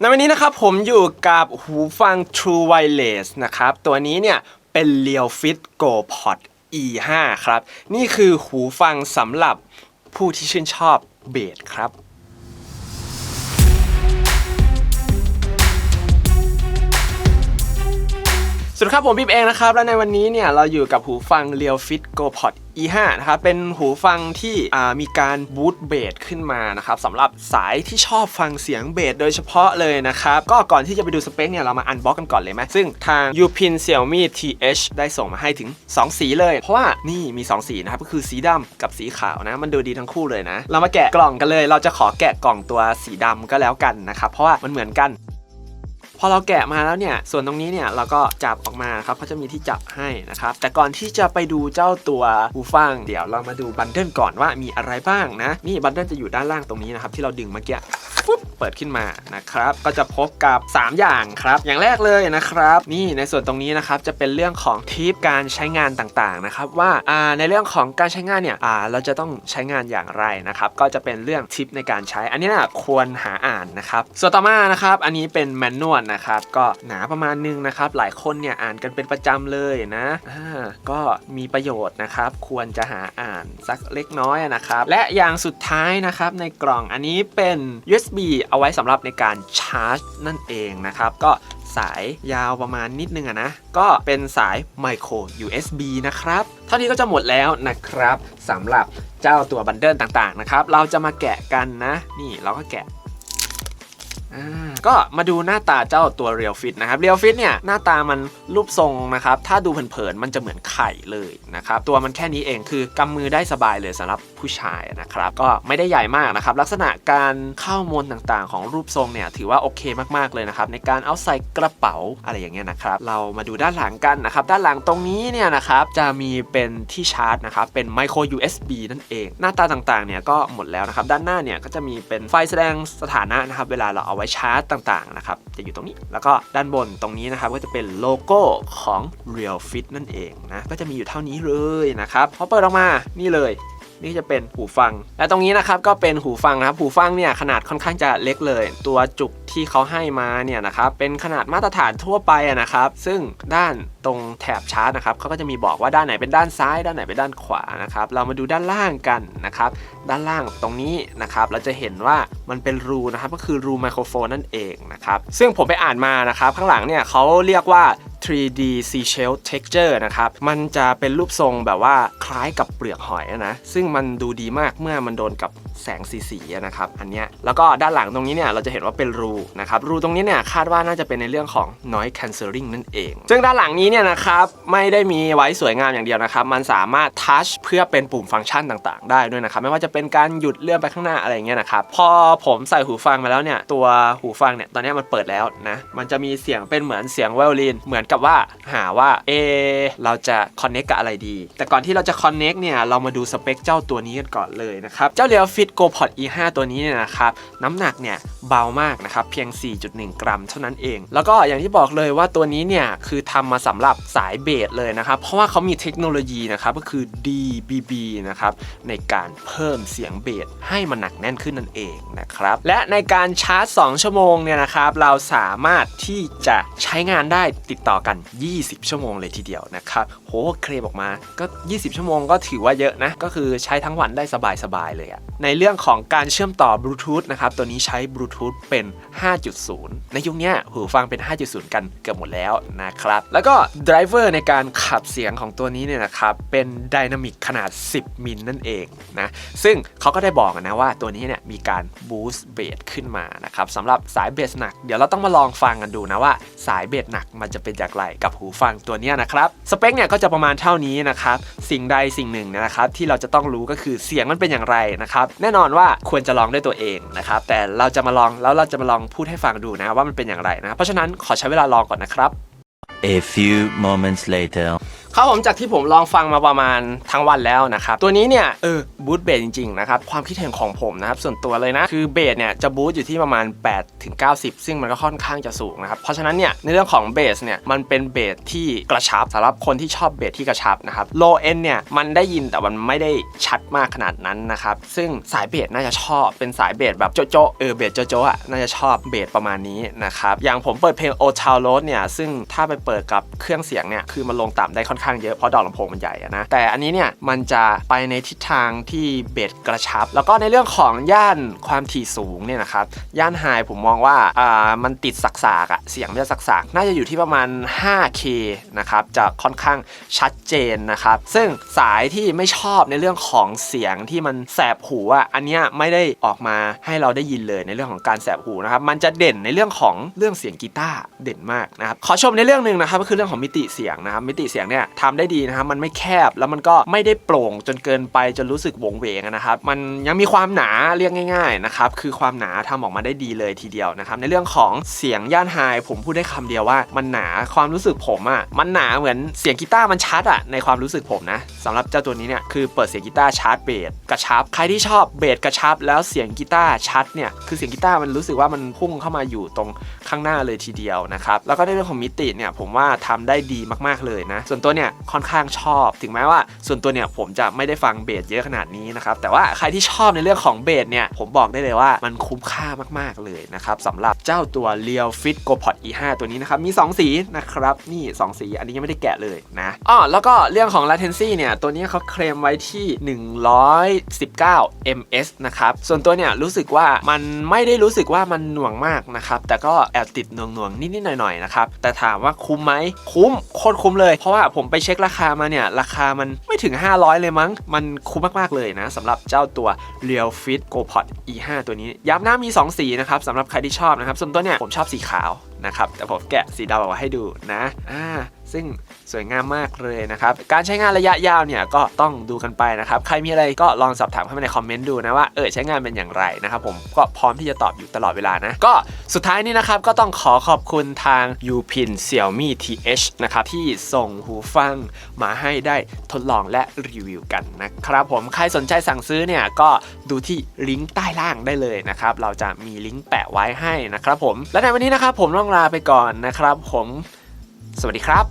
ในวันนี้นะครับผมอยู่กับหูฟัง True Wireless นะครับ ตัวนี้เนี่ยเป็น Real Fit Go Pod E5 ครับ นี่คือหูฟังสำหรับผู้ที่ชื่นชอบเบสครับสวัสดีครับผมบิ๊บเองนะครับ และในวันนี้เนี่ยเราอยู่กับหูฟัง Real Fit Go Pod E5 นะครับเป็นหูฟังที่มีการบูตเบสขึ้นมานะครับสำหรับสายที่ชอบฟังเสียงเบสโดยเฉพาะเลยนะครับก็ก่อนที่จะไปดูสเปคเนี่ยเรามาอันบ็อกกันก่อนเลยไหมซึ่งทาง Upin Xiaomi TH ได้ส่งมาให้ถึง 2 สีเลย เพราะว่านี่มี 2 สีนะครับก็คือสีดำกับสีขาวนะ มันดูดีทั้งคู่เลยนะ เรามาแกะกล่องกันเลย เราจะขอแกะกล่องตัวสีดำก็แล้วกันนะครับเพราะว่ามันเหมือนกัน พอเราแกะมาแล้วเนี่ย ส่วนตรงนี้เนี่ยเราก็จับออกมาครับเขาจะมีที่จับให้นะครับ แต่ก่อนที่จะไปดูเจ้าตัวหูฟัง เดี๋ยวเรามาดูบันเดิลก่อนว่ามีอะไรบ้างนะ นี่บันเดิลจะอยู่ด้านล่างตรงนี้นะครับที่เราดึงเมื่อกี้ฟึบเปิดขึ้นมานะครับ ก็จะพบกับ 3 อย่างครับ อย่างแรกเลยนะครับ นี่ในส่วนตรงนี้นะครับจะเป็นเรื่องของทิปการใช้งานต่างๆนะครับว่าในเรื่องของการใช้งานเนี่ยเราจะต้องใช้งานอย่างไรนะครับก็จะเป็นเรื่องทิปในการใช้ อันนี้นะควรหาอ่านนะครับส่วนต่อมานะครับอันนี้เป็นแมนนวลนะครับก็หนาประมาณนึงนะครับหลายคนเนี่ยอ่านกันเป็นประจำเลยนะอ่าก็มีประโยชน์นะครับควรจะหาอ่านสักเล็กน้อยนะครับและอย่างสุดท้ายนะครับในกล่องอันนี้เป็น USB เอาไว้สำหรับในการชาร์จนั่นเองนะครับก็สายยาวประมาณนิดนึงอะนะ ก็เป็นสาย micro USB นะครับ เท่านี้ก็จะหมดแล้วนะครับสำหรับเจ้าตัวบันเดิลต่างๆนะครับ เราจะมาแกะกันนะ นี่เราก็แกะ ก็มาดูหน้าตาเจ้าตัว Real Fit นะครับ Real Fit เนี่ยหน้าตามันรูปทรงนะครับ ถ้าดูเผินๆมันจะเหมือนไข่เลยนะครับ ตัวมันแค่นี้เองคือกำมือได้สบายเลยสำหรับผู้ชายนะครับ ก็ไม่ได้ใหญ่มากนะครับ ลักษณะการเข้ามนต่างๆ ของรูปทรงเนี่ยถือว่าโอเคมากๆเลยนะครับ ในการเอาใส่กระเป๋าอะไรอย่างเงี้ยนะครับ เรามาดูด้านหลังกันนะครับ ด้านหลังตรงนี้เนี่ยนะครับจะมีเป็นที่ชาร์จนะครับเป็น micro USB นั่นเอง หน้าตาต่างๆเนี่ยก็หมดแล้วนะครับ ด้านหน้าเนี่ยก็จะมีเป็นไฟแสดงสถานะนะครับ เวลาเราเอาไว้ชาร์จต่างๆนะครับจะอยู่ตรงนี้ แล้วก็ด้านบนตรงนี้นะครับก็จะเป็นโลโก้ของ Real Fit นั่นเองนะก็จะมีอยู่เท่านี้เลยนะครับพอเปิดออกมานี่เลย นี่จะเป็นหูฟัง และตรงนี้นะครับก็เป็นหูฟังนะครับ หูฟังเนี่ยขนาดค่อนข้างจะเล็กเลย ตัวจุกที่เขาให้มาเนี่ยนะครับเป็นขนาดมาตรฐานทั่วไปอะนะครับ ซึ่งด้านตรงแถบชาร์จนะครับเขาก็จะมีบอกว่าด้านไหนเป็นด้านซ้าย ด้านไหนเป็นด้านขวานะครับ เรามาดูด้านล่างกันนะครับ ด้านล่างตรงนี้นะครับ เราจะเห็นว่ามันเป็นรูนะครับ ก็คือรูไมโครโฟนนั่นเองนะครับ ซึ่งผมไปอ่านมานะครับ ข้างหลังเนี่ยเขาเรียกว่า 3D seashell texture นะครับ มันจะเป็นรูปทรงแบบว่าคล้ายกับเปลือกหอยนะ ซึ่งมันดูดีมากเมื่อมันโดนกับ แสงสีสีๆนะครับอันเนี้ยแล้วก็ด้านหลังตรงนี้เนี่ยเราจะเห็นว่าเป็นรูนะครับรูตรงนี้เนี่ยคาดว่าน่าจะเป็นในเรื่องของ noise cancelling นั่นเอง ซึ่งด้านหลังนี้เนี่ยนะครับไม่ได้มีไว้สวยงามอย่างเดียวนะครับ มันสามารถ touch เพื่อเป็นปุ่มฟังก์ชันต่างๆ ได้ด้วยนะครับ ไม่ว่าจะเป็นการหยุดเลื่อนไปข้างหน้าอะไรเงี้ยนะครับ พอผมใส่หูฟังมาแล้วเนี่ย ตัวหูฟังเนี่ย ตอนนี้มันเปิดแล้วนะ มันจะมีเสียงเป็นเหมือนเสียงไวโอลิน เหมือนกับว่าหาว่า เอ เราจะ connect กับอะไรดี แต่ก่อนที่เราจะ connect เนี่ย เรามาดูสเปคเจ้าตัวนี้กันก่อนเลยนะครับ เจ้า Real Fit Go Pod E5 ตัวนี้เนี่ยนะครับน้ำหนักเนี่ยเบามากนะครับเพียง 4.1 กรัม เท่านั้นเอง แล้วก็อย่างที่บอกเลยว่าตัวนี้เนี่ยคือทำมาสำหรับสายเบสเลยนะครับ เพราะว่าเขามีเทคโนโลยีนะครับก็คือ DBB นะครับในการเพิ่มเสียงเบสให้มันหนักแน่นขึ้นนั่นเองนะครับและในการชาร์จ 2 ชั่วโมงเนี่ยนะครับเราสามารถที่จะใช้งานได้ติดต่อกัน 20 ชั่วโมงเลยทีเดียวนะครับโหเคลมออกมาก็ 20 ชั่วโมงก็ถือว่าเยอะนะก็คือใช้ทั้งวันได้สบายๆเลยอะในเรื่องของการเชื่อมต่อบลูทูธนะครับ ตัวนี้ใช้บลูทูธเป็น 5.0 ในยุคนี้หูฟังเป็น 5.0 กันเกือบหมดแล้วนะครับ แล้วก็ไดรเวอร์ในการขับเสียงของตัวนี้เนี่ยนะครับ เป็นไดนามิกขนาด 10 มิลนั่นเองนะ ซึ่งเขาก็ได้บอกนะว่าตัวนี้เนี่ยมีการบูสต์เบสขึ้นมานะครับสำหรับสายเบสหนัก เดี๋ยวเราต้องมาลองฟังกันดูนะว่าสายเบสหนักมันจะเป็นอย่างไรกับหูฟังตัวนี้นะครับสเปคเนี่ยก็จะประมาณเท่านี้นะครับสิ่งใดสิ่งหนึ่งนะครับที่เราจะต้องรู้ก็คือเสียงมันเป็นอย่างไรนะครับแน่นอนว่าควรจะลองด้วยตัวเองนะครับแต่เราจะมาลองแล้วเราจะมาลองพูดให้ฟังดูนะว่ามันเป็นอย่างไรนะ เพราะฉะนั้นขอใช้เวลาลองก่อนนะครับ A few moments later. ครับผมจากที่ผมลองฟังมาประมาณทั้งวันแล้วนะครับ ตัวนี้เนี่ยเออบูทเบสจริงๆนะครับความคิดเห็นของผมนะครับส่วนตัวเลยนะ คือเบสเนี่ยจะบูทอยู่ที่ประมาณ8ถึง90 ซึ่งมันก็ค่อนข้างจะสูงนะครับเพราะฉะนั้นเนี่ยในเรื่องของเบสเนี่ยมันเป็นเบสที่กระชับสำหรับคนที่ชอบเบสที่กระชับนะครับโลเอนเนี่ยมันได้ยินแต่มันไม่ได้ชัดมากขนาดนั้นนะครับซึ่งสายเบสน่าจะชอบเป็นสายเบสแบบโจโจเออเบสโจโจอะน่าจะชอบเบสประมาณนี้นะครับอย่างผมเปิดเพลง Old Town Road เนี่ยซึ่งถ้าไปเปิดกับเครื่องเสียงเนี่ยคือมันลงต่ำได้ค่อนข้างเยอะเพราะดอกลำโพงมันใหญ่นะแต่อันนี้เนี่ยมันจะไปในทิศทางที่เบสกระชับ แล้วก็ในเรื่องของย่านความถี่สูงเนี่ยนะครับย่านไฮผมมองว่าอ่ามันติดสักสากๆอะเสียงมันจะสักสากๆน่าจะอยู่ที่ประมาณ 5K นะครับจะค่อนข้างชัดเจนนะครับซึ่งสายที่ไม่ชอบในเรื่องของเสียงที่มันแสบหูอะอันเนี้ยไม่ได้ออกมาให้เราได้ยินเลยในเรื่องของการแสบหูนะครับมันจะเด่นในเรื่องของเรื่องเสียงกีตาร์เด่นมากนะครับขอชมในเรื่องหนึ่งนะครับก็คือเรื่องของมิติเสียงนะครับมิติเสียงเนี่ยทำได้ดีนะครับมันไม่แคบแล้วมันก็ไม่ได้โปร่งจนเกินไปจนรู้สึกวงเวงนะครับมันยังมีความหนาเรียกง่ายๆนะครับคือความหนาทำออกมาได้ดีเลยทีเดียวนะครับในเรื่องของเสียงย่านไฮผมพูดได้คำเดียวว่า มันหนาความรู้สึกผมอะมันหนาเหมือนเสียงกีตาร์มันชัดอะในความรู้สึกผมนะสำหรับเจ้าตัวนี้เนี่ยคือเปิดเสียงกีตาร์ชาร์จเบสกระชับ ใครที่ชอบเบสกระชับ แล้วเสียงกีตาร์ชัดเนี่ยคือเสียงกีตาร์มันรู้สึกว่ามันพุ่งเข้ามาอยู่ตรงข้างหน้าเลยทีเดียวนะครับแล้วก็ในเรื่องของมิติเนี่ยผมว่าทำได้ดีมากๆเลยนะส่วนตัวเนี่ยค่อนข้างชอบ ถึงแม้ว่า ส่วนตัวเนี่ยผมจะไม่ได้ฟังเบสเยอะขนาดนี้นะครับแต่ว่าใครที่ชอบในเรื่องของเบสเนี่ยผมบอกได้เลยว่ามันคุ้มค่ามากๆเลยนะครับสำหรับเจ้าตัว Real Fit Go Pod E5 ตัวนี้นะครับมี 2 สีนะครับนี่ 2 สี อันนี้ยังไม่ได้แกะเลยนะอ๋อแล้วก็เรื่องของ latency เนี่ยตัวนี้เขาเคลมไว้ที่ 119 ms นะครับส่วนตัวเนี่ยรู้สึกว่ามันไม่ได้รู้สึกว่ามันหน่วงมากนะครับแต่ก็แอบติดหน่วงๆนิดๆหน่อยๆนะครับแต่ถามว่าคุ้มไหมคุ้มโคตรคุ้มเลยเพราะว่าผมไปเช็คราคามาเนี่ย ราคามันไม่ถึง 500 เลยมั้ง มันคุ้มมากๆเลยนะสำหรับเจ้าตัว Real Fit Go Pod E5 ตัวนี้ ย้ำหน้ามี 2 สีนะครับสำหรับใครที่ชอบนะครับ ส่วนตัวเนี่ยผมชอบสีขาวนะครับ แต่ผมแกะสีดำออกมาให้ดูนะ อ่า ซึ่งสวยงามมากเลยนะครับ การใช้งานระยะยาวเนี่ยก็ต้องดูกันไปนะครับ ใครมีอะไรก็ลองสอบถามเข้ามาในคอมเมนต์ดูนะว่าเออใช้งานเป็นอย่างไรนะครับผมก็พร้อมที่จะตอบอยู่ตลอดเวลานะ ก็สุดท้ายนี้นะครับก็ต้องขอขอบคุณทาง Upin Xiaomi TH นะครับที่ส่งหูฟังมาให้ได้ทดลองและรีวิวกันนะครับผมใครสนใจสั่งซื้อเนี่ยก็ดูที่ลิงก์ใต้ล่างได้เลยนะครับเราจะมีลิงก์แปะไว้ให้นะครับผมและในวันนี้นะครับผมต้องลาไปก่อนนะครับผม สวัสดีครับ